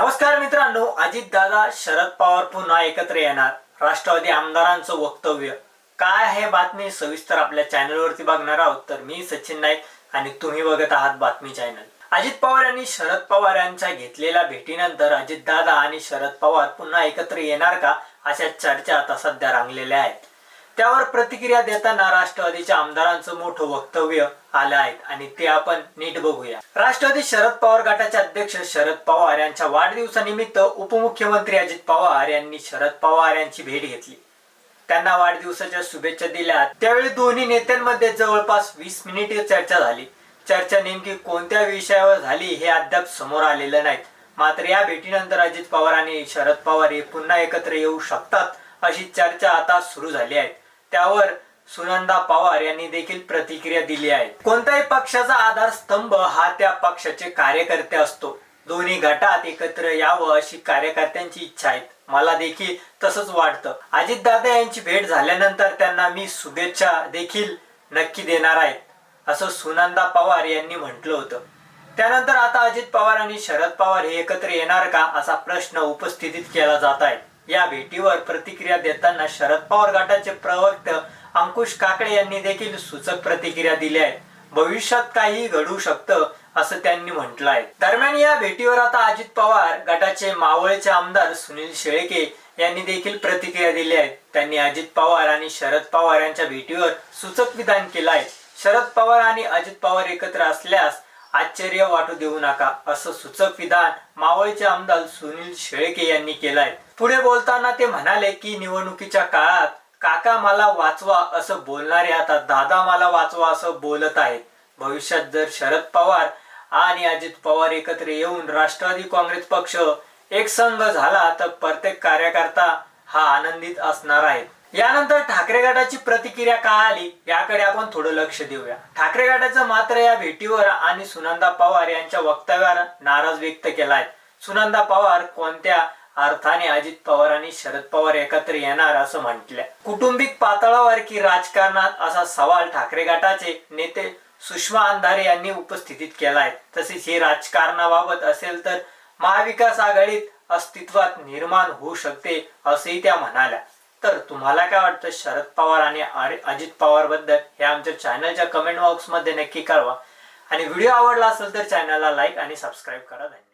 नमस्कार मित्रांनो अजित दादा शरद पवार पुन्हा एकत्र येणार. राष्ट्रवादी आमदारांचं वक्तव्य. काय आहे बातमी? सविस्तर आपल्या चॅनलवरती बघणार आहोत. तर मी सचिन नाईक आणि तुम्ही बघत आहात बातमी चॅनल अजित पवार यांनी शरद पवार यांच्या घेतलेल्या भेटीनंतर अजित दादा आणि शरद पवार पुन्हा एकत्र येणार का? अशा चर्चा आता सध्या रंगलेल्या आहेत. त्यावर प्रतिक्रिया देताना राष्ट्रवादीच्या आमदारांचं मोठं वक्तव्य आलं आहे आणि ते आपण नीट बघूया. राष्ट्रवादी शरद पवार गटाचे अध्यक्ष शरद पवार यांच्या वाढदिवसानिमित्त उपमुख्यमंत्री अजित पवार यांनी शरद पवार यांची भेट घेतली. त्यांना वाढदिवसाच्या शुभेच्छा दिल्या. त्यावेळी दोन्ही नेत्यांमध्ये जवळपास वीस मिनिटे चर्चा झाली. चर्चा नेमकी कोणत्या विषयावर झाली हे अद्याप समोर आलेलं नाही मात्र या भेटीनंतर अजित पवार आणि शरद पवार हे पुन्हा एकत्र येऊ शकतात अशी चर्चा आता सुरू झाली आहे. त्यावर सुनंदा पवार यांनी देखील प्रतिक्रिया दिली आहे. कोणत्याही पक्षाचा आधारस्तंभ हा त्या पक्षाचे कार्यकर्ते असतो. दोन्ही गटात एकत्र यावं अशी कार्यकर्त्यांची इच्छा आहे. मला देखील तसंच वाटतं. अजितदादा यांची भेट झाल्यानंतर त्यांना मी शुभेच्छा देखील नक्की देणार आहेत असं सुनंदा पवार यांनी म्हटलं होतं. त्यानंतर आता अजित पवार आणि शरद पवार हे एकत्र येणार का असा प्रश्न उपस्थितीत केला जात आहे. या भेटीवर प्रतिक्रिया देताना शरद पवार गटाचे प्रवक्ते अंकुश काकडे यांनी देखील सूचक प्रतिक्रिया दिल्या आहेत. भविष्यात काही घडू शकतं असं त्यांनी म्हटलं आहे दरम्यान या भेटीवर आता अजित पवार गटाचे मावळचे आमदार सुनील शेळके यांनी देखील प्रतिक्रिया दिली आहे. त्यांनी अजित पवार आणि शरद पवार यांच्या भेटीवर सूचक विधान केलं आहे शरद पवार आणि अजित पवार एकत्र असल्यास आश्चर्य वाटू देऊ नका असं सूचक विधान मावळचे आमदार सुनील शेळके यांनी केलंय. पुढे बोलताना ते म्हणाले की निवडणुकीच्या काळात काका मला वाचवा असं बोलणारे आता दादा मला वाचवा असं बोलत आहेत. भविष्यात जर शरद पवार आणि अजित पवार एकत्र येऊन राष्ट्रवादी काँग्रेस पक्ष एक संघ झाला तर प्रत्येक कार्यकर्ता हा आनंदित असणार आहे. यानंतर ठाकरे गटाची प्रतिक्रिया काय आली याकडे आपण थोडं लक्ष देऊया. ठाकरे गटाचं मात्र या भेटीवर आणि सुनंदा पवार यांच्या वक्तव्यावर नाराज व्यक्त केलाय. सुनंदा पवार कोणत्या अर्थाने अजित पवार आणि शरद पवार एकत्र येणार असं म्हटलंय. कुटुंबिक पातळावर की राजकारणात असा सवाल ठाकरे गटाचे नेते सुषमा अंधारे यांनी उपस्थितीत केलाय. तसेच हे राजकारणाबाबत असेल तर महाविकास आघाडीत अस्तित्वात निर्माण होऊ शकते असंही त्या म्हणाल्या. तर तुम्हाला काय वाटतं शरद पवार आणि अजित पवारबद्दल हे आमच्या चॅनलच्या कमेंट बॉक्समध्ये नक्की कळवा. आणि व्हिडिओ आवडला असेल तर चॅनलला लाईक आणि सबस्क्राईब करा. धन्यवाद.